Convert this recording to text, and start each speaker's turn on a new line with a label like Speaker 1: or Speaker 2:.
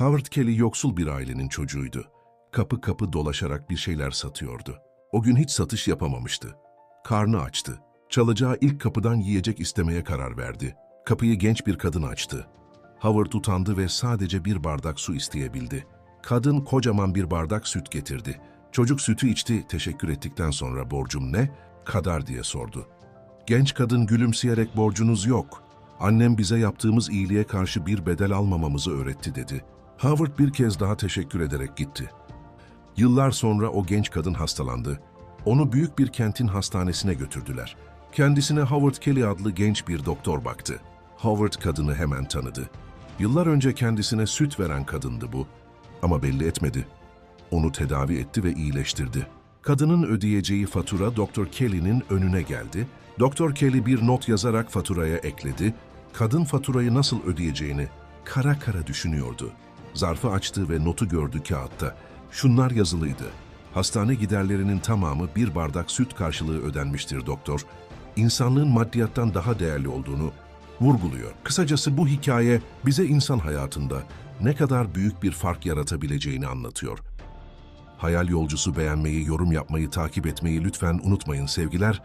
Speaker 1: Howard Kelly yoksul bir ailenin çocuğuydu. Kapı kapı dolaşarak bir şeyler satıyordu. O gün hiç satış yapamamıştı. Karnı açtı. Çalacağı ilk kapıdan yiyecek istemeye karar verdi. Kapıyı genç bir kadın açtı. Howard utandı ve sadece bir bardak su isteyebildi. Kadın kocaman bir bardak süt getirdi. Çocuk sütü içti, teşekkür ettikten sonra borcum ne? Kadar diye sordu. Genç kadın gülümseyerek borcunuz yok. Annem bize yaptığımız iyiliğe karşı bir bedel almamamızı öğretti dedi. Howard bir kez daha teşekkür ederek gitti. Yıllar sonra o genç kadın hastalandı. Onu büyük bir kentin hastanesine götürdüler. Kendisine Howard Kelly adlı genç bir doktor baktı. Howard kadını hemen tanıdı. Yıllar önce kendisine süt veren kadındı bu. Ama belli etmedi. Onu tedavi etti ve iyileştirdi. Kadının ödeyeceği fatura Dr. Kelly'nin önüne geldi. Dr. Kelly bir not yazarak faturaya ekledi. Kadın faturayı nasıl ödeyeceğini kara kara düşünüyordu. Zarfı açtı ve notu gördü kağıtta. Şunlar yazılıydı. Hastane giderlerinin tamamı bir bardak süt karşılığı ödenmiştir doktor. İnsanlığın maddiyattan daha değerli olduğunu vurguluyor. Kısacası bu hikaye bize insan hayatında ne kadar büyük bir fark yaratabileceğini anlatıyor. Hayal Yolcusu beğenmeyi, yorum yapmayı, takip etmeyi lütfen unutmayın sevgiler.